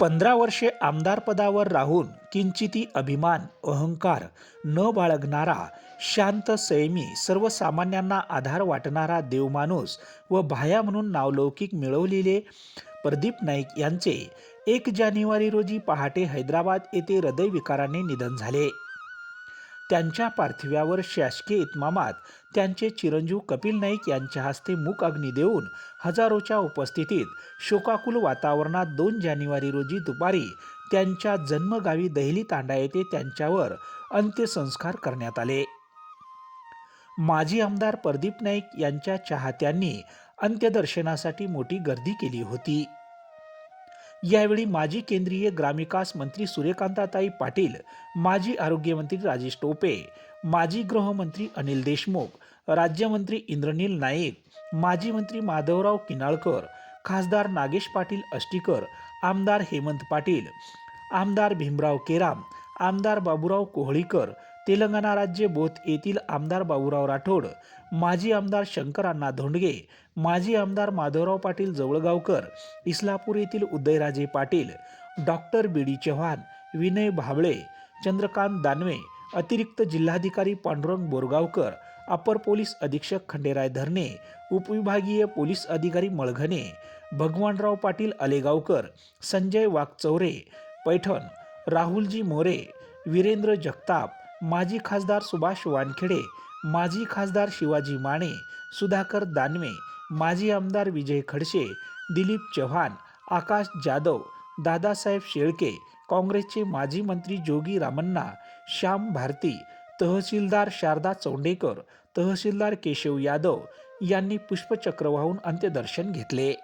पंधरा वर्षे आमदारपदावर राहून किंचिती अभिमान अहंकार न बाळगणारा शांत संयमी सर्वसामान्यांना आधार वाटणारा देवमाणूस व भाया म्हणून नावलौकिक मिळवलेले प्रदीप नाईक यांचे एक जानेवारी रोजी पहाटे हैदराबाद येथे हृदयविकाराने निधन झाले. त्यांच्या पार्थिवावर शासकीय इतमामात त्यांचे चिरंजीव कपिल नाईक यांच्या हस्ते मूक अग्नी देऊन हजारोच्या उपस्थितीत शोकाकुल वातावरणात दोन जानेवारी रोजी दुपारी त्यांच्या जन्मगावी दहिली तांडा येथे त्यांच्यावर अंत्यसंस्कार करण्यात आले. माजी आमदार प्रदीप नाईक यांच्या चाहत्यांनी अंत्यदर्शनासाठी मोठी गर्दी केली होती. यावेळी माजी केंद्रीय ग्रामविकास मंत्री सूर्यकांताताई पाटील माजी आरोग्यमंत्री राजेश टोपे माजी गृहमंत्री अनिल देशमुख राज्यमंत्री इंद्रनील नाईक माजी मंत्री माधवराव किनाळकर खासदार नागेश पाटील अष्टीकर आमदार हेमंत पाटील आमदार भीमराव केराम आमदार बाबूराव कोहळीकर तेलंगणा राज्य बोथ येथील आमदार बाबूराव राठोड माजी आमदार शंकरांना धोंडगे माजी आमदार माधवराव पाटील जवळगावकर इस्लापूर येथील Udayraje Patil doctor B D Chavan Vinay Bhabale Chandrakant Danve अतिरिक्त जिल्हाधिकारी पांडुरंग बोरगावकर अपर पोलीस अधीक्षक खंडेराय धरणे उपविभागीय पोलीस अधिकारी मळघने भगवानराव पाटील अलेगावकर संजय वाघचौरे पैठण राहुलजी मोरे वीरेंद्र जगताप माजी खासदार सुभाष वानखेडे माजी खासदार शिवाजी माने सुधाकर दानवे माजी आमदार विजय खडसे दिलीप चव्हाण आकाश जाधव दादासाहेब शेळके काँग्रेसचे माजी मंत्री जोगी रामण्णा श्याम भारती तहसीलदार शारदा चौंडेकर तहसीलदार केशव यादव यांनी पुष्पचक्र वाहून अंत्यदर्शन घेतले.